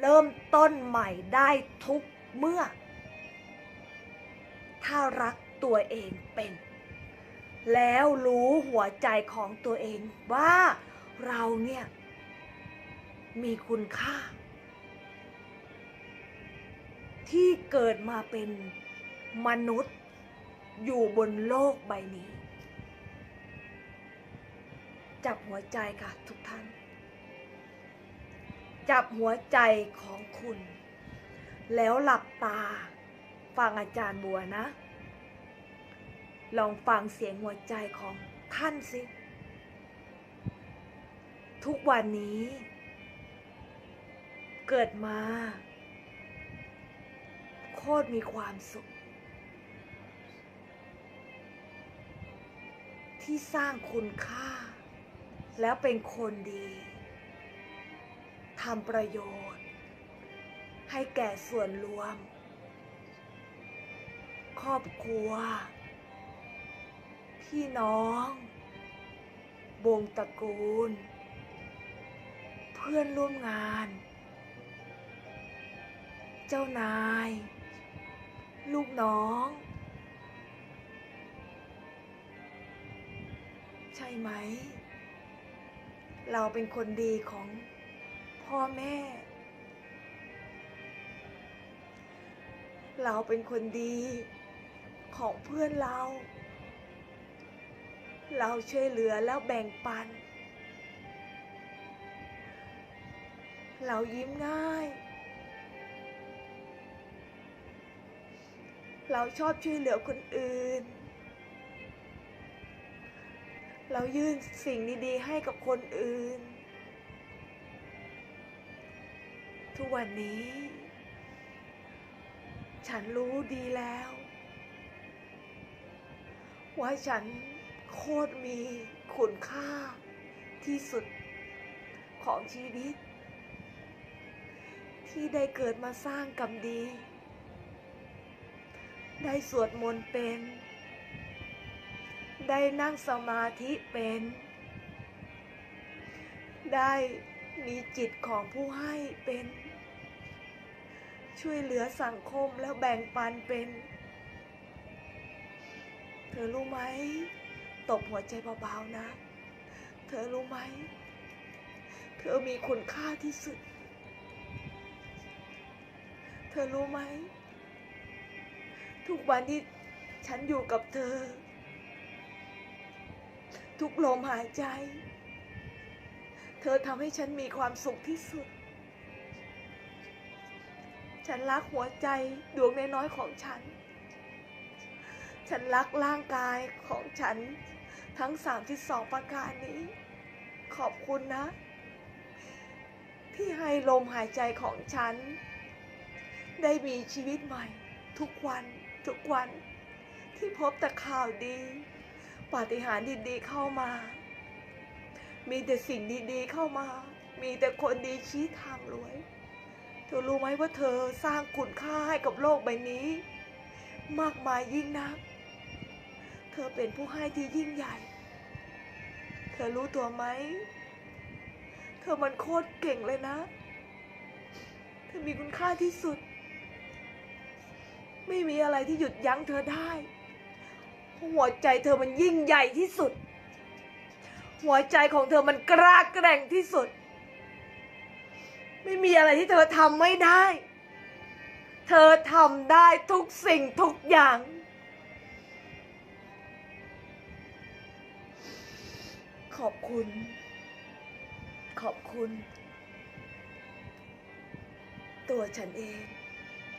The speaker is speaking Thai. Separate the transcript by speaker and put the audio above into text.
Speaker 1: เริ่มต้นใหม่ได้ทุกเมื่อ ถ้ารักตัวเองเป็น แล้วรู้หัวใจของตัวเองว่าเราเนี่ย มีคุณค่า ที่เกิดมาเป็นมนุษย์อยู่บนโลกใบนี้ จับหัวใจค่ะทุกท่าน จับหัวใจของคุณ แล้วหลับตา ฟังอาจารย์บัวนะ ลองฟังเสียงหัวใจของท่านสิ ทุกวันนี้ เกิดมา โคตรมีความสุข ที่สร้างคุณค่า แล้วเป็นคนดี ทำประโยชน์ ให้แก่ส่วนรวม ครอบครัว พี่น้องวงตระกูล เพื่อนร่วมงาน เจ้านาย ลูกน้อง ใช่ไหม เราเป็นคนดีของ พ่อแม่ เราเป็นคนดีของเพื่อนเรา เราช่วยเหลือแล้วแบ่งปัน เรายิ้มง่าย เราชอบช่วยเหลือคนอื่น เรายื่นสิ่งดีๆให้กับคนอื่น ทุกวันนี้ ฉันรู้ดีแล้ว ว่าฉันโคตรมีคุณค่าที่สุดของชีวิต ที่ได้เกิดมาสร้างกรรมดี ได้สวดมนต์เป็น ได้นั่งสมาธิเป็น ได้มีจิตของผู้ให้เป็น ช่วยเหลือสังคมแล้วแบ่งปันเป็น เธอรู้ไหม ตบหัวใจเบาๆนะ เธอรู้ไหม เธอมีคุณค่าที่สุด เธอรู้ไหม ทุกวันที่ฉันอยู่กับเธอ ทุกลมหายใจ เธอทำให้ฉันมีความสุขที่สุด ฉันรักหัวใจดวงน้อยๆของฉัน ฉันรักร่างกายของฉันทั้งสามที่สองประการนี้ ขอบคุณนะ ที่ให้ลมหายใจของฉัน ได้มีชีวิตใหม่ ทุกวันทุกวัน ที่พบแต่ข่าวดีปาฏิหาริย์ดีๆเข้ามา มีแต่สิ่งดีๆเข้ามา มีแต่คนดีชี้ทางรวย เธอรู้ไหมว่าเธอสร้างคุณค่าให้กับโลกใบนี้ มากมายยิ่งนัก เธอเป็นผู้ให้ที่ยิ่งใหญ่ เธอรู้ตัวไหม เธอมันโคตรเก่งเลยนะ เธอมีคุณค่าที่สุด ไม่มีอะไรที่หยุดยั้งเธอได้ หัวใจเธอมันยิ่งใหญ่ที่สุด หัวใจของเธอมันกล้าแกร่งที่สุด ไม่มีอะไรที่เธอทำไม่ได้ เธอทำได้ทุกสิ่งทุกอย่าง ขอบคุณ ขอบคุณ ตัวฉันเอง